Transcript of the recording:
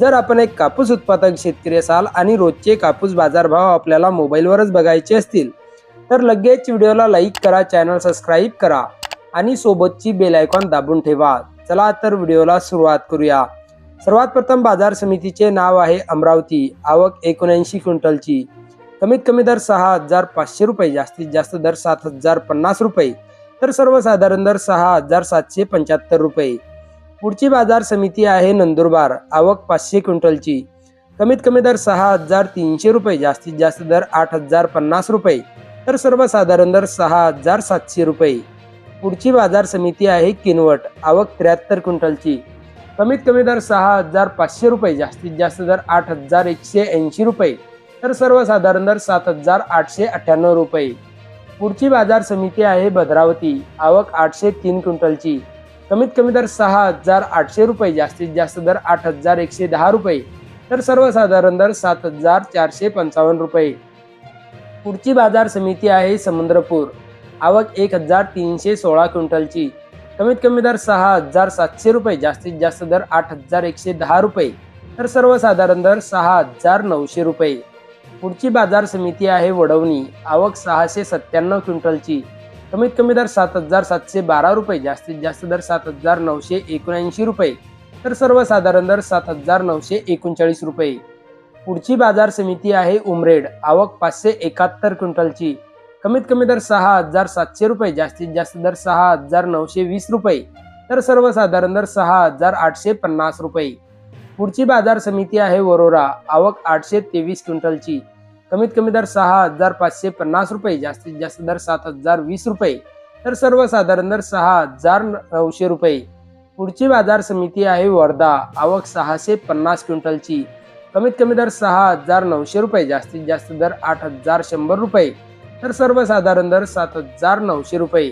जर आपण एक कापूस उत्पादक शेतकरी असाल आणि रोजचे कापूस बाजारभाव आपल्याला मोबाईलवरच बघायचे असतील तर लगेच व्हिडिओला लाईक करा चॅनल सबस्क्राईब करा आणि सोबतची बेल आयकॉन दाबून ठेवा. चला तर व्हिडिओला सुरुवात करूया. सर्वात प्रथम बाजार समितीचे नाव आहे अमरावती आवक एकोणऐंशी क्विंटलची. कमीत कमी दर सहा हजार पाचशे रुपये जास्तीत जास्त दर सात हजार पन्नास रुपये तर सर्वसाधारण दर सहा हजार सातशे पंच्याहत्तर रुपये. पुढची बाजार समिती आहे नंदुरबार. आवक पाचशे क्विंटलची. कमीत कमी दर सहा हजार तीनशे रुपये जास्तीत जास्त दर आठ हजार पन्नास रुपये. तर सर्वसाधारण दर सहा हजार सातशे रुपये. पुढची बाजार समिती आहे किनवट. आवक त्र्याहत्तर क्विंटलची. कमीत कमी दर सहा हजार पाचशे रुपये जास्तीत जास्त दर आठ हजार एकशे ऐंशी रुपये. तर सर्वसाधारण दर सात हजार आठशे अठ्ठ्याण्णव रुपये. पुढची बाजार समिती आहे भद्रावती. आवक आठशे तीन क्विंटलची. कमीत कमी दर सहा हजार आठशे रुपये जास्तीत जास्त दर आठ हजार एकशे दहा रुपये तर सर्वसाधारण दर सात हजार चारशे पंचावन्न रुपये. पुढची बाजार समिती आहे समुद्रपूर. आवक एक हजार तीनशे सोळा क्विंटलची. कमीत कमी दर सहा हजार सातशे रुपये जास्तीत जास्त दर आठ हजार एकशे दहा रुपये तर सर्वसाधारण दर सहा हजार नऊशे रुपये. पुढची बाजार समिती आहे वडवणी. आवक सहाशे सत्त्याण्णव क्विंटलची. कमीत कमी दर सात हजार सातशे बारा रुपये जास्तीत जास्त दर सात हजार नऊशे एकोणऐंशी रुपये तर सर्वसाधारण दर सात हजार नऊशे एकोणचाळीस रुपये. पुढची बाजार समिती आहे उमरेड आवक पाचशे एकाहत्तर क्विंटलची. कमीत कमी दर सहा हजार सातशे रुपये जास्तीत जास्त दर सहा हजार नऊशे वीस रुपये तर सर्वसाधारण दर सहा हजार आठशे पन्नास रुपये. पुढची बाजार समिती आहे वरोरा आवक आठशे तेवीस क्विंटलची. कमीत कमी दर सहा हजार पाचशे पन्नास रुपये जास्तीत जास्त दर सात हजार वीस रुपये. तर सर्वसाधारण दर सहा हजार नऊशे रुपये. पुढची बाजार समिती आहे वर्धा. आवक सहाशे पन्नास क्विंटलची. कमीत कमी दर सहा हजार नऊशे रुपये जास्तीत जास्त दर आठ हजार शंभर रुपये. तर सर्वसाधारण दर सात हजार नऊशे रुपये.